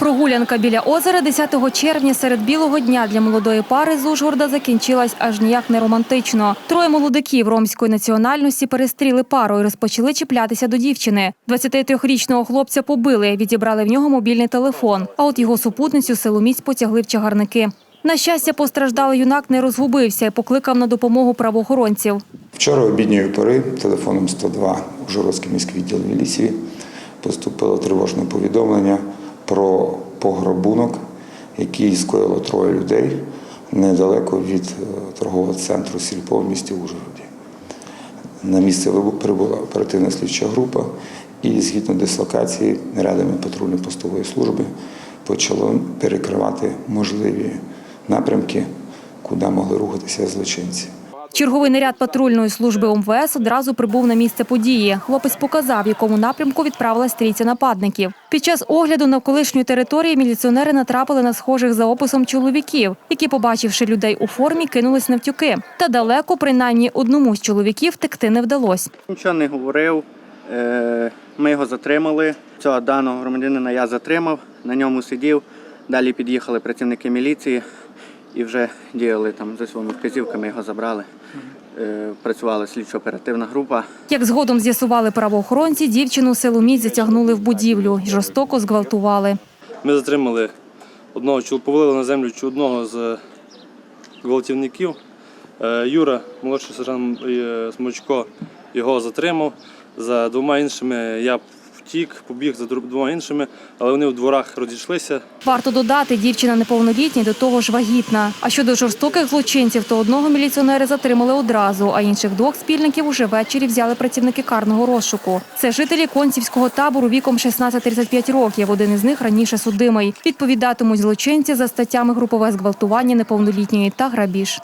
Прогулянка біля озера 10 червня серед білого дня для молодої пари з Ужгорода закінчилась аж ніяк не романтично. Троє молодиків ромської національності перестріли пару і розпочали чіплятися до дівчини. 23-річного хлопця побили, відібрали в нього мобільний телефон. А от його супутницю силоміць потягли в чагарники. На щастя, постраждалий юнак не розгубився і покликав на допомогу правоохоронців. Вчора обідньої пори телефоном 102 у Жорозький міський відділ міліції поступило тривожне повідомлення про пограбунок, який скоїло троє людей недалеко від е, торгового центру Сільпо в місті Ужгороді. На місце прибула оперативна слідча група і згідно дислокації рядами патрульно-постової служби почало перекривати можливі напрямки, куди могли рухатися злочинці. Черговий наряд патрульної служби ОМВС одразу прибув на місце події. Хлопець показав, в якому напрямку відправилась трійця нападників. Під час огляду навколишньої території міліціонери натрапили на схожих за описом чоловіків, які, побачивши людей у формі, кинулись навтюки. Та далеко, принаймні одному з чоловіків, втекти не вдалося. Нічого не говорив. Е, Ми його затримали. Цього даного громадянина я затримав, на ньому сидів. Далі під'їхали працівники міліції і вже діяли там за своїми вказівками, його забрали. Е, Працювала слідчо-оперативна група. Як згодом з'ясували правоохоронці, дівчину силоміць затягнули в будівлю і жорстоко зґвалтували. Ми затримали одного повалили на землю чи одного з гвалтівників. Е, Юра, молодший сержант е, Смочко, його затримав. За двома іншими я втік, побіг за двома іншими, але вони в дворах розійшлися. Варто додати, дівчина неповнолітня, до того ж вагітна. А щодо жорстоких злочинців, то одного міліціонери затримали одразу, а інших двох спільників уже ввечері взяли працівники карного розшуку. Це жителі концівського табору віком 16-35 років. Один із них раніше судимий. Відповідатимуть злочинці за статтями групове зґвалтування неповнолітньої та грабіж.